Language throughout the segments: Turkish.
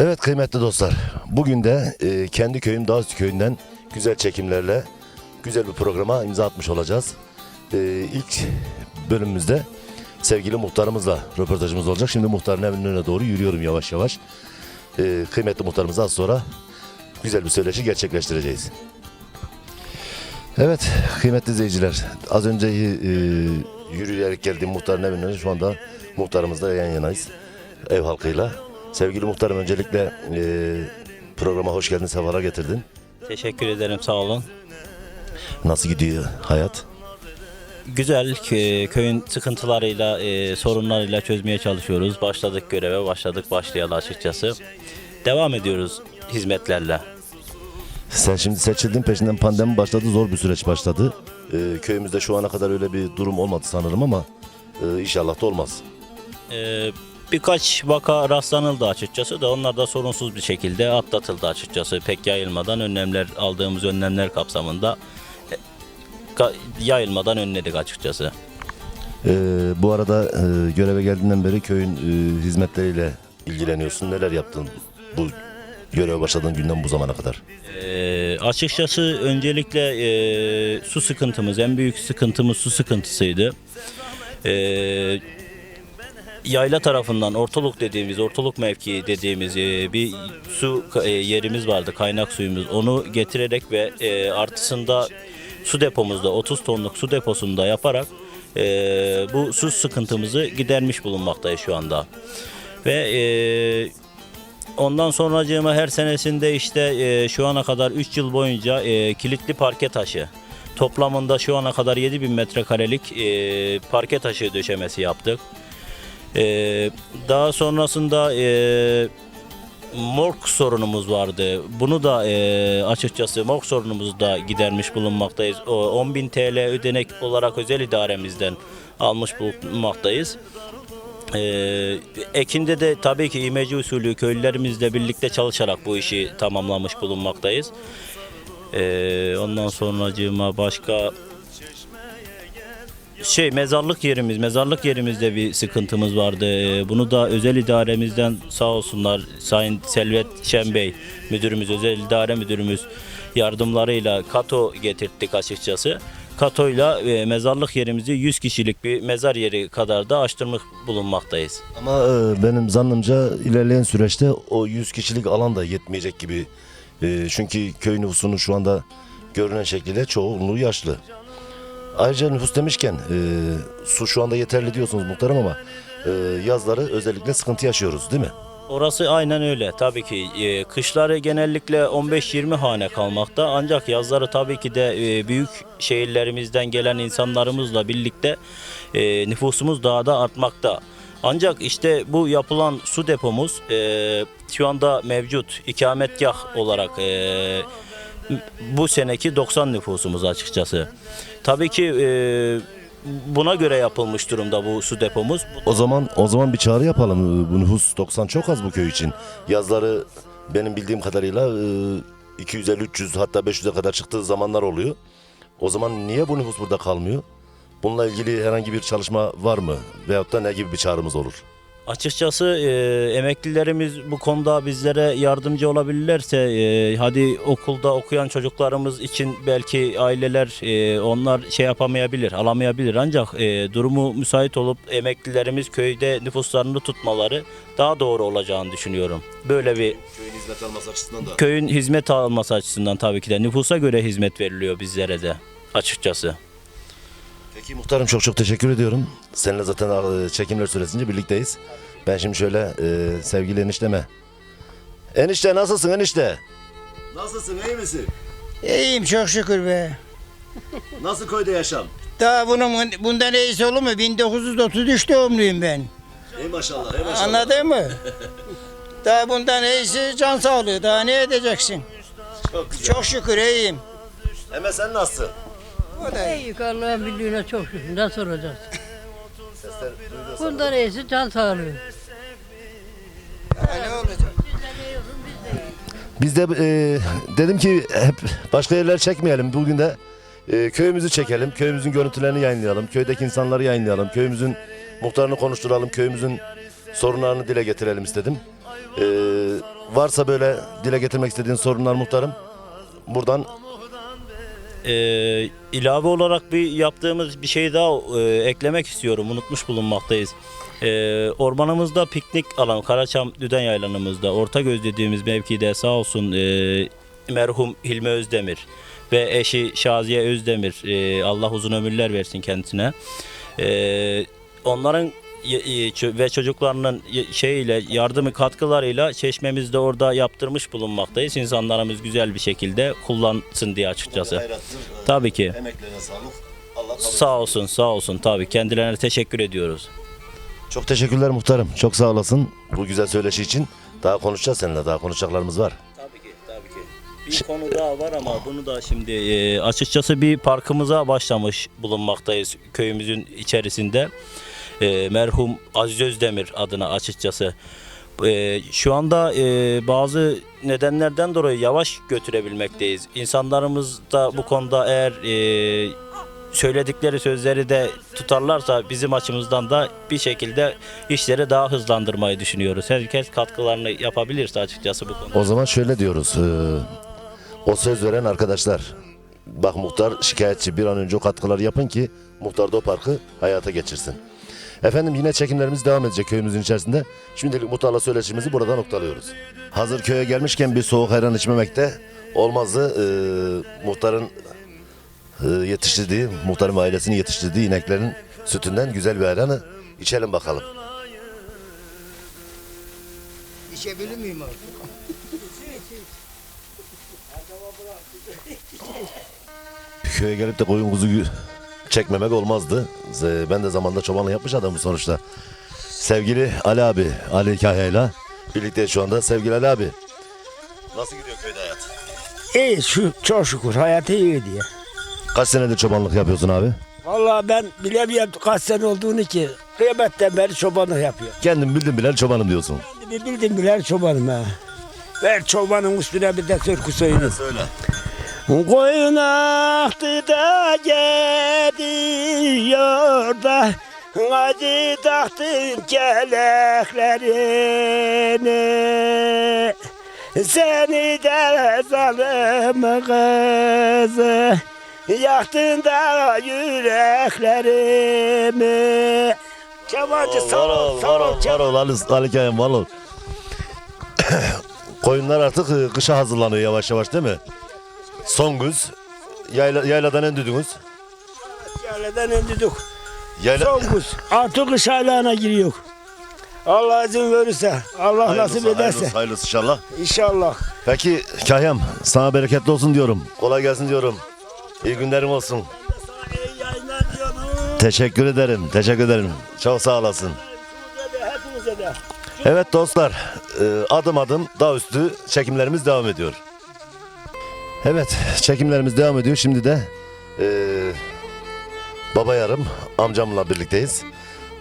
Evet kıymetli dostlar. Bugün de e, kendi köyüm Dağüstü köyünden güzel çekimlerle güzel bir programa imza atmış olacağız. E, ilk bölümümüzde sevgili muhtarımızla röportajımız olacak. Şimdi muhtarın evinin doğru yürüyorum yavaş yavaş. E, kıymetli muhtarımız az sonra güzel bir söyleşi gerçekleştireceğiz. Evet kıymetli izleyiciler az önce e, yürüyerek geldiğim muhtarın evinin şu anda muhtarımızla yan yanayız ev halkıyla. Sevgili muhtarım öncelikle e, programa hoş geldin, sefalar getirdin. Teşekkür ederim sağ olun. Nasıl gidiyor hayat? Güzel kö- köyün sıkıntılarıyla e, sorunlarıyla çözmeye çalışıyoruz. Başladık göreve başladık başlayalı açıkçası. Devam ediyoruz hizmetlerle. Sen şimdi seçildin peşinden pandemi başladı, zor bir süreç başladı. E, köyümüzde şu ana kadar öyle bir durum olmadı sanırım ama e, inşallah da olmaz. E, birkaç vaka rastlanıldı açıkçası da onlar da sorunsuz bir şekilde atlatıldı açıkçası. Pek yayılmadan önlemler aldığımız önlemler kapsamında e, yayılmadan önledik açıkçası. E, bu arada e, göreve geldiğinden beri köyün e, hizmetleriyle ilgileniyorsun. Neler yaptın bu göreve başladığın günden bu zamana kadar? Ee, açıkçası öncelikle e, su sıkıntımız, en büyük sıkıntımız su sıkıntısıydı. Ee, yayla tarafından ortalık dediğimiz, ortalık mevkii dediğimiz e, bir su e, yerimiz vardı, kaynak suyumuz. Onu getirerek ve e, artısında su depomuzda 30 tonluk su deposunda yaparak e, bu su sıkıntımızı gidermiş bulunmaktayız şu anda. Ve e, Ondan sonracığıma her senesinde işte e, şu ana kadar 3 yıl boyunca e, kilitli parke taşı toplamında şu ana kadar 7000 metrekarelik e, parke taşı döşemesi yaptık. E, daha sonrasında e, morg sorunumuz vardı. Bunu da e, açıkçası morg sorunumuzu da gidermiş bulunmaktayız. O 10.000 TL ödenek olarak özel idaremizden almış bulunmaktayız. Ee, Ekinde de tabii ki imece usulü köylülerimizle birlikte çalışarak bu işi tamamlamış bulunmaktayız. Ee, ondan sonracığıma başka şey mezarlık yerimiz, mezarlık yerimizde bir sıkıntımız vardı. Ee, Bunu da özel idaremizden sağ olsunlar Sayın Selvet Şen Bey müdürümüz, özel idare müdürümüz yardımlarıyla kato getirttik açıkçası. Katoyla e, mezarlık yerimizi 100 kişilik bir mezar yeri kadar da açtırmış bulunmaktayız. Ama e, benim zannımca ilerleyen süreçte o 100 kişilik alan da yetmeyecek gibi. E, çünkü köy nüfusunun şu anda görünen şekliyle çoğunluğu yaşlı. Ayrıca nüfus demişken e, su şu anda yeterli diyorsunuz muhtarım ama e, yazları özellikle sıkıntı yaşıyoruz değil mi? Orası aynen öyle. Tabii ki e, kışları genellikle 15-20 hane kalmakta. Ancak yazları tabii ki de e, büyük şehirlerimizden gelen insanlarımızla birlikte e, nüfusumuz daha da artmakta. Ancak işte bu yapılan su depomuz e, şu anda mevcut ikametgah olarak e, bu seneki 90 nüfusumuz açıkçası. Tabii ki e, buna göre yapılmış durumda bu su depomuz. O zaman o zaman bir çağrı yapalım. Bu nüfus 90 çok az bu köy için. Yazları benim bildiğim kadarıyla e, 250-300 hatta 500'e kadar çıktığı zamanlar oluyor. O zaman niye bu nüfus burada kalmıyor? Bununla ilgili herhangi bir çalışma var mı? Veyahut da ne gibi bir çağrımız olur? Açıkçası e, emeklilerimiz bu konuda bizlere yardımcı olabilirlerse e, hadi okulda okuyan çocuklarımız için belki aileler e, onlar şey yapamayabilir, alamayabilir ancak e, durumu müsait olup emeklilerimiz köyde nüfuslarını tutmaları daha doğru olacağını düşünüyorum. Böyle bir Köyün hizmet alması açısından da. köyün hizmet alması açısından tabii ki de nüfusa göre hizmet veriliyor bizlere de açıkçası. Peki muhtarım çok çok teşekkür ediyorum. Seninle zaten e, çekimler süresince birlikteyiz. Ben şimdi şöyle e, sevgili enişteme. Enişte nasılsın enişte? Nasılsın iyi misin? İyiyim çok şükür be. Nasıl köyde yaşam? Daha bunun bundan iyisi olur mu? 1933 doğumluyum ben. İyi maşallah iyi Anladın mı? Daha bundan iyisi can sağlığı. Daha ne edeceksin? Çok güzel. Çok şükür iyiyim. Hemen sen nasılsın? Da iyi. Allah'ın bildiğine çok şükür. Sesler duyuluyor Bundan iyisi can sağlığı. Öyle olacak. Biz de e, dedim ki hep başka yerler çekmeyelim. Bugün de e, köyümüzü çekelim. Köyümüzün görüntülerini yayınlayalım. Köydeki insanları yayınlayalım. Köyümüzün muhtarını konuşturalım. Köyümüzün sorunlarını dile getirelim istedim. Ee, varsa böyle dile getirmek istediğin sorunlar muhtarım. Buradan Ee, ilave olarak bir yaptığımız bir şey daha e, eklemek istiyorum. Unutmuş bulunmaktayız. Ee, ormanımızda piknik alanı Karaçam Düden Yaylanımızda Ortagöz dediğimiz mevkide sağ olsun e, merhum Hilmi Özdemir ve eşi Şaziye Özdemir e, Allah uzun ömürler versin kendisine. E, onların ve çocuklarının şeyiyle yardımı katkılarıyla çeşmemizde orada yaptırmış bulunmaktayız. İnsanlarımız güzel bir şekilde kullansın diye açıkçası. Tabii ki. Emeklerine sağlık. Allah Sağ olsun, sağ olsun tabii. Kendilerine teşekkür ediyoruz. Çok teşekkürler muhtarım. Çok sağ olasın bu güzel söyleşi için. Daha konuşacağız seninle. Daha konuşacaklarımız var. Tabii ki, tabii ki. Bir konu daha var ama bunu da şimdi e, açıkçası bir parkımıza başlamış bulunmaktayız köyümüzün içerisinde. E, merhum Aziz Özdemir adına açıkçası. E, şu anda e, bazı nedenlerden dolayı yavaş götürebilmekteyiz. İnsanlarımız da bu konuda eğer e, söyledikleri sözleri de tutarlarsa bizim açımızdan da bir şekilde işleri daha hızlandırmayı düşünüyoruz. Herkes katkılarını yapabilirse açıkçası bu konuda. O zaman şöyle diyoruz. ee, o söz veren arkadaşlar. Bak muhtar şikayetçi bir an önce o katkıları yapın ki muhtar da o parkı hayata geçirsin. Efendim yine çekimlerimiz devam edecek köyümüzün içerisinde. Şimdilik muhtarla söyleşimizi burada noktalıyoruz. Hazır köye gelmişken bir soğuk ayran içmemekte olmazdı. Ee, muhtarın e, yetiştirdiği, muhtarın ve ailesinin yetiştirdiği ineklerin sütünden güzel bir ayranı içelim bakalım. İçebilir miyim abi? köye gelip de koyun kuzu çekmemek olmazdı. Ben de zamanda çobanlık yapmış adamım sonuçta. Sevgili Ali abi, Ali Kahya'yla birlikte şu anda. Sevgili Ali abi. Nasıl gidiyor köyde hayat? İyi şu çok şükür hayatı iyi diye. Kaç senedir çobanlık yapıyorsun abi? Vallahi ben bilemiyorum kaç sene olduğunu ki. Kıymetten beri çobanlık yapıyor. Kendim bildim bilen çobanım diyorsun. Kendimi bildim bilen çobanım ha. Ver çobanın üstüne bir de türkü söyleyeyim. Söyle. Koyun aktı da gidiyor da Hadi taktın keleklerini Seni de zalim kızı Yaktın da yüreklerimi Kemancı sağ ol, sağ var ol, var ol Ali, Ali Kahya'm var ol. Koyunlar artık e, kışa hazırlanıyor yavaş yavaş değil mi? Son güz. Yayla, yayladan endüdünüz. Yerlerden indirdik. Yayla... Son kuz. Artık kış aylarına giriyor. Allah izin verirse, Allah nasip Hayırlısı, ederse. hayırlısı, hayırlısı inşallah. İnşallah. Peki Kahyam sana bereketli olsun diyorum. Kolay gelsin diyorum. İyi günlerin olsun. Teşekkür ederim. Teşekkür ederim. Çok sağ olasın. Evet dostlar e, adım adım dağ üstü çekimlerimiz devam ediyor. Evet çekimlerimiz devam ediyor. Şimdi de e, baba yarım amcamla birlikteyiz.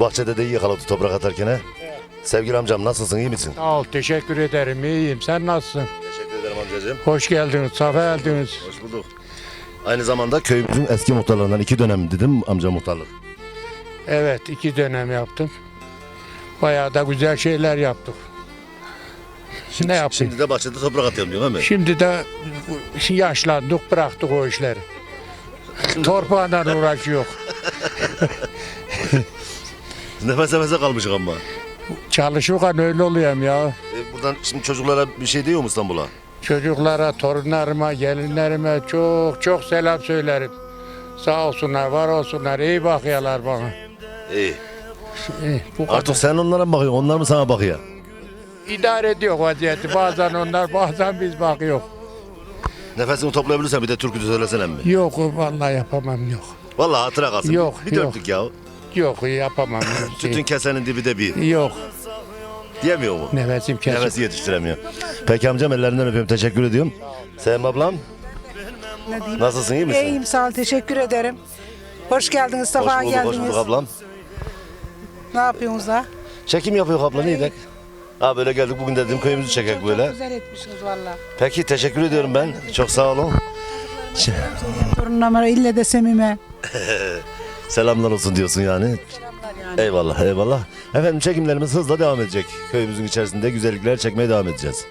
Bahçede de iyi yakaladı toprak atarken. Sevgili amcam nasılsın iyi misin? Sağ ol, teşekkür ederim. İyiyim. Sen nasılsın? Teşekkür ederim amcacığım. Hoş geldiniz, safa geldiniz. Hoş bulduk. Aynı zamanda köyümüzün eski muhtarlarından iki dönem dedim amca muhtarlık. Evet, iki dönem yaptım. Bayağı da güzel şeyler yaptık. Ne yapayım? Şimdi de bahçede toprak atıyorum diyor değil mi? Şimdi de yaşlandık, bıraktık o işleri. Torpağından uğraşıyor. Nefes nefese kalmışık ama. Çalışırken öyle oluyorum ya. E, buradan şimdi çocuklara bir şey diyor mu İstanbul'a? Çocuklara, torunlarıma, gelinlerime çok çok selam söylerim. Sağ olsunlar, var olsunlar, iyi bakıyorlar bana. İyi. İyi, bu kadar. Artık sen onlara mı bakıyorsun? Onlar mı sana bakıyor? İdare ediyor vaziyeti. Bazen onlar, bazen biz bakıyor. Nefesini toplayabilirsen bir de türkü söylesene mi? Yok vallahi yapamam yok. Vallahi hatıra kalsın. Yok, Bir yok. dörtlük ya. Yok yapamam. Sütün kesenin dibi de bir. Yok Diyemiyor mu? nefesim kesin. Nefesi yetiştiremiyor. Peki amcam ellerinden öpüyorum. Teşekkür ediyorum. Sevim ablam. Ne diyeyim? Nasılsın iyi misin? İyiyim sağ ol teşekkür ederim. Hoş geldiniz, Hoş bulduk, hoş geldiniz. bulduk ablam. Ne yapıyorsunuz da? Çekim yapıyor abla neydi? Ha böyle geldik bugün dedim köyümüzü çekek böyle. güzel etmişsiniz valla. Peki teşekkür ediyorum ben. Çok sağ olun. Torunlarıma ille de Semime. Selamlar olsun diyorsun yani. Selamlar Eyvallah eyvallah. Efendim çekimlerimiz hızla devam edecek. Köyümüzün içerisinde güzellikler çekmeye devam edeceğiz.